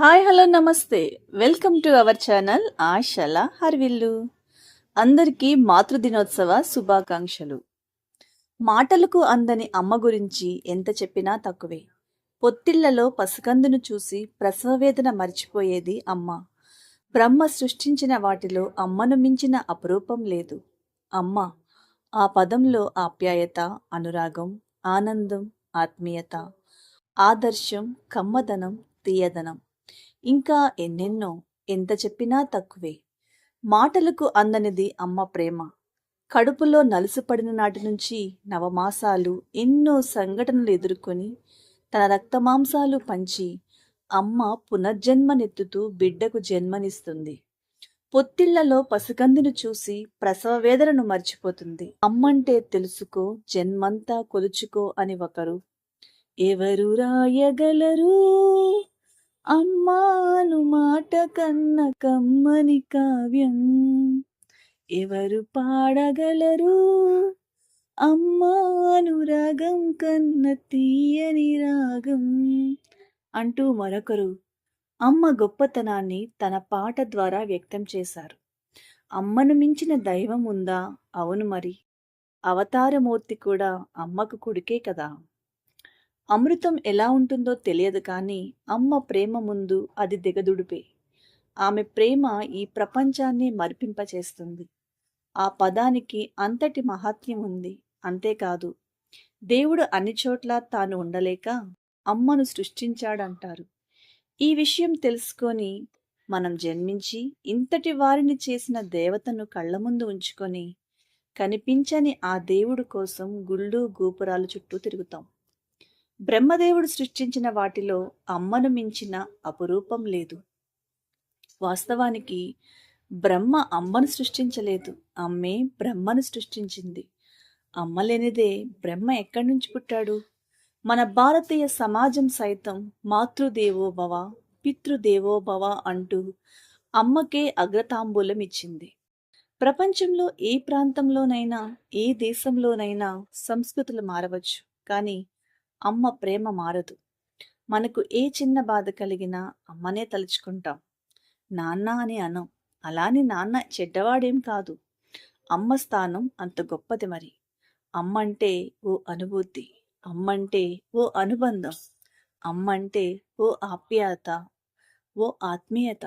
Hi hello నమస్తే. Welcome to our channel ఆశల హర్విల్లు. అందరికీ మాతృదినోత్సవ శుభాకాంక్షలు. మాటలకు అందని అమ్మ గురించి ఎంత చెప్పినా తక్కువే. పొత్తిళ్ళలో పసికందును చూసి ప్రసవవేదన మర్చిపోయేది అమ్మ. బ్రహ్మ సృష్టించిన వాటిలో అమ్మను మించిన అపురూపం లేదు. అమ్మ ఆ పదంలో ఆప్యాయత అనురాగం ఆనందం ఆత్మీయత ఆదర్శం కమ్మదనం తీయదనం. ఇంకా ఎన్నెన్నో ఎంత చెప్పినా తక్కువే. మాటలకు అందనిది అమ్మ ప్రేమ. కడుపులో నలుసుపడిన నాటి నుంచి నవమాసాలు ఎన్నో సంఘటనలు ఎదుర్కొని తన రక్తమాంసాలు పంచి అమ్మ పునర్జన్మనెత్తుతూ బిడ్డకు జన్మనిస్తుంది. పొత్తిళ్ళలో పసికందును చూసి ప్రసవ వేదనను మర్చిపోతుంది. అమ్మంటే తెలుసుకో జన్మంతా కొలుచుకో అని ఒకరు ఎవరు రాయగలరు? అమ్మాను మాట కన్న కమ్మని కావ్యం. ఎవరు పాడగలరు? అమ్మాను రాగం కన్న తీయని రాగం. అంటూ మరొకరు అమ్మ గొప్పతనాన్ని తన పాట ద్వారా వ్యక్తం చేశారు. అమ్మను మించిన దైవం ఉందా? అవును మరి. అవతారమూర్తి కూడా అమ్మకు కుడికే కదా. అమృతం ఎలా ఉంటుందో తెలియదు కానీ అమ్మ ప్రేమ ముందు అది దిగదుడిపే. ఆమె ప్రేమ ఈ ప్రపంచాన్ని మరిపింపచేస్తుంది. ఆ పదానికి అంతటి మహాత్మ్యం ఉంది. అంతేకాదు దేవుడు అన్ని చోట్ల తాను ఉండలేక అమ్మను సృష్టించాడంటారు. ఈ విషయం తెలుసుకొని మనం జన్మించి ఇంతటి వారిని చేసిన దేవతను కళ్ళ ముందు ఉంచుకొని కనిపించని ఆ దేవుడు కోసం గుళ్ళు గోపురాలు చుట్టూ తిరుగుతాం. బ్రహ్మదేవుడు సృష్టించిన వాటిలో అమ్మను మించిన అపురూపం లేదు. వాస్తవానికి బ్రహ్మ అమ్మను సృష్టించలేదు. అమ్మే బ్రహ్మను సృష్టించింది. అమ్మ లేనిదే బ్రహ్మ ఎక్కడి నుంచి పుట్టాడు? మన భారతీయ సమాజం సైతం మాతృదేవో భవ పితృదేవో భవ అంటూ అమ్మకే అగ్రతాంబూలం ఇచ్చింది ప్రపంచంలో ఏ ప్రాంతంలోనైనా ఏ దేశంలోనైనా సంస్కృతులు మారవచ్చు. కానీ అమ్మ ప్రేమ మారదు. మనకు ఏ చిన్న బాధ కలిగినా అమ్మనే తలుచుకుంటాం. నాన్న అని అనం. అలానే నాన్న చెడ్డవాడేం కాదు. అమ్మ స్థానం అంత గొప్పది మరి. అమ్మంటే ఓ అనుభూతి. అమ్మంటే ఓ అనుబంధం. అమ్మంటే ఓ ఆప్యాయత. ఓ ఆత్మీయత.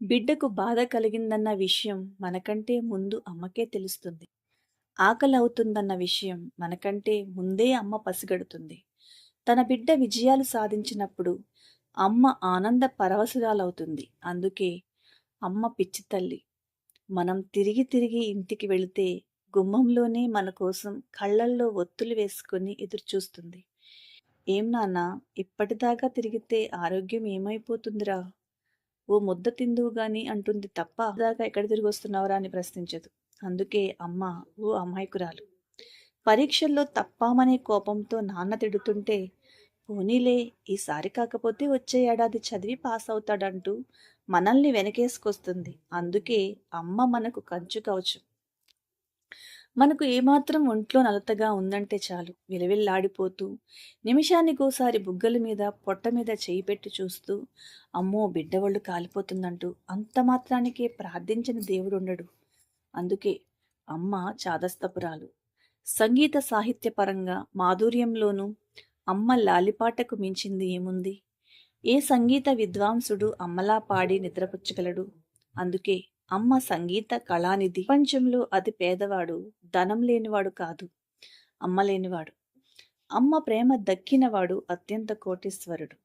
బిడ్డకు బాధ కలిగిందన్న విషయం మనకంటే ముందు అమ్మకే తెలుస్తుంది. ఆకలి అవుతుందన్న విషయం మనకంటే ముందే అమ్మ పసిగడుతుంది. తన బిడ్డ విజయాలు సాధించినప్పుడు అమ్మ ఆనంద పరవశురాలవుతుంది. అందుకే అమ్మ పిచ్చి తల్లి. మనం తిరిగి తిరిగి ఇంటికి వెళితే గుమ్మంలోనే మన కోసం కళ్ళల్లో ఒత్తులు వేసుకొని ఎదురుచూస్తుంది. ఏం నాన్న ఇప్పటిదాకా తిరిగితే ఆరోగ్యం ఏమైపోతుందిరా? ఓ ముద్ద తిందువు గాని అంటుంది తప్ప దాకా ఎక్కడ తిరిగి వస్తున్నావురా అని ప్రశ్నించదు. అందుకే అమ్మ ఓ అమాయకురాలు. పరీక్షల్లో తప్పామనే కోపంతో నాన్న తిడుతుంటే పోనీలే ఈసారి కాకపోతే వచ్చే ఏడాది చదివి పాస్ అవుతాడంటూ మనల్ని వెనకేసుకొస్తుంది. అందుకే అమ్మ మనకు కంచు కవచం. మనకు ఏమాత్రం ఒంట్లో నలతగా ఉందంటే చాలు. విలవిల్లాడిపోతూ నిమిషానికోసారి బుగ్గల మీద పొట్ట మీద చేయి పెట్టి చూస్తూ అమ్మో బిడ్డవాళ్ళు కాలిపోతుందంటూ అంత మాత్రానికే ప్రార్థించిన దేవుడుండడు. అందుకే అమ్మ చాదస్తపురాలు. సంగీత సాహిత్యపరంగా మాధుర్యంలోనూ అమ్మ లాలిపాటకు మించింది ఏముంది? ఏ సంగీత విద్వాంసుడు అమ్మలా పాడి నిద్రపుచ్చగలడు? అందుకే అమ్మ సంగీత కళానిధి. ప్రపంచంలో అతి పేదవాడు ధనం లేనివాడు కాదు అమ్మ లేనివాడు. అమ్మ ప్రేమ దక్కినవాడు అత్యంత కోటీశ్వరుడు.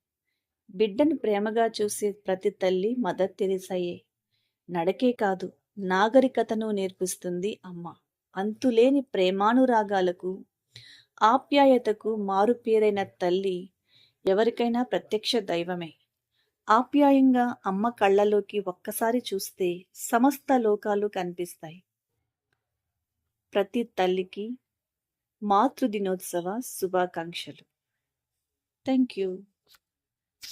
బిడ్డను ప్రేమగా చూసే ప్రతి తల్లి మదర్ తెరిసయ్యే నడకే కాదు నాగరికతను నేర్పిస్తుంది అమ్మ. అంతులేని ప్రేమానురాగాలకు ఆప్యాయతకు మారుపేరైన తల్లి ఎవరికైనా ప్రత్యక్ష దైవమే. ఆప్యాయంగా అమ్మ కళ్ళలోకి ఒక్కసారి చూస్తే సమస్త లోకాలు కనిపిస్తాయి. ప్రతి తల్లికి మాతృదినోత్సవ శుభాకాంక్షలు. Thank you